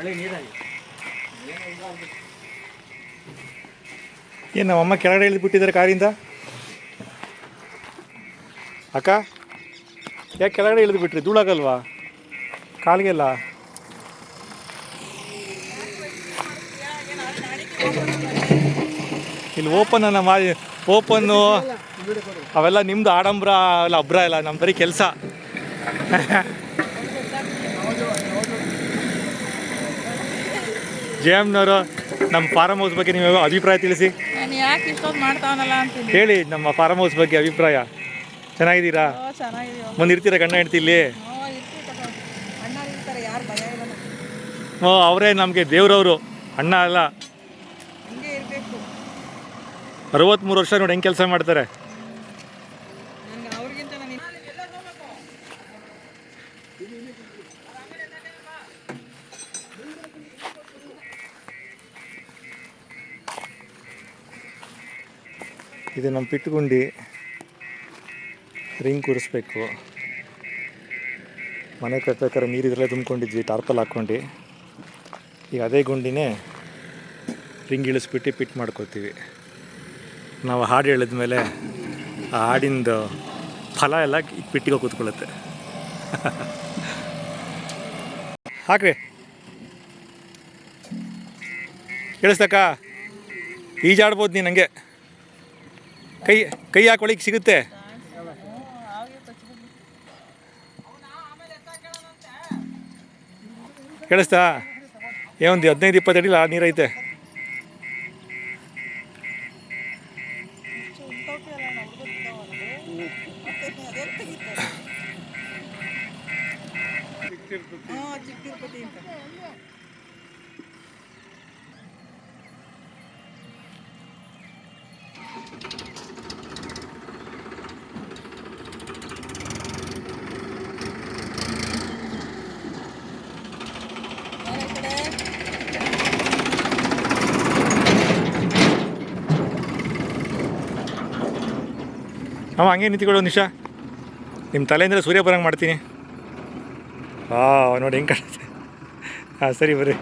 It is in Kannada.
ಒಳ್ಳೆ ನೀರಾಗಿ. ಏನು ನಮ್ಮಮ್ಮ ಕೆಳಗಡೆ ಇಳಿದು ಬಿಟ್ಟಿದ್ದಾರೆ ಕಾರಿಂದ? ಅಕ್ಕ, ಯಾಕೆ ಕೆಳಗಡೆ ಇಳಿದು ಬಿಟ್ರಿ? ಧೂಳಾಗಲ್ವಾ? ಕಾಲಿಗೆಲ್ಲ? ಇಲ್ಲಿ ಓಪನ್ ಅನ್ನ ಮಾಡಿ, ಓಪನ್ನು, ಅವೆಲ್ಲ ನಿಮ್ದು ಆಡಂಬ್ರ ಎಲ್ಲ ಅಬ್ರ ಇಲ್ಲ ನಮ್ಮ ಬರೀ ಕೆಲಸ. ಜೆ ಎಮ್ನವರು ನಮ್ಮ ಫಾರಮ್ ಹೌಸ್ ಬಗ್ಗೆ ನೀವು ಅಭಿಪ್ರಾಯ ತಿಳಿಸಿ. ನಾನು ಯಾಕೆ ಇಷ್ಟೊಂದು ಮಾಡ್ತಾವನಲ್ಲ ಅಂತೀನಿ ಹೇಳಿ ನಮ್ಮ ಫಾರಮ್ ಹೌಸ್ ಬಗ್ಗೆ ಅಭಿಪ್ರಾಯ. ಚೆನ್ನಾಗಿದ್ದೀರಾ? ಚೆನ್ನಾಗಿದೀವಿ ಮುಂದೆ ಇರ್ತೀರಾ ಗಂಡ ಹೆಂಡ್ತಿ ಇಲ್ಲಿ. ಅಣ್ಣ ಯಾರು ಭಯ. ಹ್ಞೂ ಅವರೇ ನಮಗೆ ದೇವ್ರವರು. ಅಣ್ಣ ಅಲ್ಲ. ಹಂಗೆ ಇರಬೇಕು. ಅರವತ್ತ್ಮೂರು ವರ್ಷ ನೋಡಿ ಹೆಂಗೆ ಕೆಲಸ ಮಾಡ್ತಾರೆ. ಇದು ನಮ್ಮ ಪಿಟ್ಟುಗುಂಡಿ ರಿಂಗ್ ಕೂರಿಸ್ಬೇಕು. ಮನೆ ಕಟ್ಬೇಕಾದ್ರೆ ನೀರು ಇದರಲ್ಲೇ ತುಂಬ್ಕೊಂಡಿದ್ವಿ, ಟಾರ್ಪಲ್ ಹಾಕ್ಕೊಂಡು. ಈಗ ಅದೇ ಗುಂಡಿನೇ ರಿಂಗ್ ಇಳಿಸ್ಬಿಟ್ಟು ಪಿಟ್ ಮಾಡ್ಕೋತೀವಿ. ನಾವು ಹಾಡು ಹೇಳಿದ್ಮೇಲೆ ಆ ಹಾಡಿಂದು ಫಲ ಎಲ್ಲ ಪಿಟ್ಟಿಗೆ ಕೂತ್ಕೊಳ್ಳುತ್ತೆ. ಹಾಕ್ರಿ. ಕೇಳಿಸ್ತಕ್ಕ ಈಜಾಡ್ಬೋದು ನೀನು ಹಂಗೆ. ಕೈ ಕೈ ಹಾಕೊಳ್ಳಿಕ್ಕೆ ಸಿಗುತ್ತೆ. ಕೇಳಿಸ್ತಾ? ಏನೊಂದು ಹದಿನೈದು ಇಪ್ಪತ್ತು ಅಡಿಲ ನೀರೈತೆ ಹ್ಞೂ ಚಿಕ್ಕ ಅಂತ. ಅವ ಹಂಗೆ ನಿಂತ್ಕೊಳ್ಳೋ ನಿಶಾ ನಿಮ್ಮ ತಲೆಯಿಂದ ಸೂರ್ಯ ಬರಂಗೆ ಮಾಡ್ತೀನಿ. ಹಾಂ ನೋಡಿ ಹೆಂಗೆ ಕಾಣುತ್ತೆ. ಹಾಂ, ಸರಿ ಬರ್ರಿ.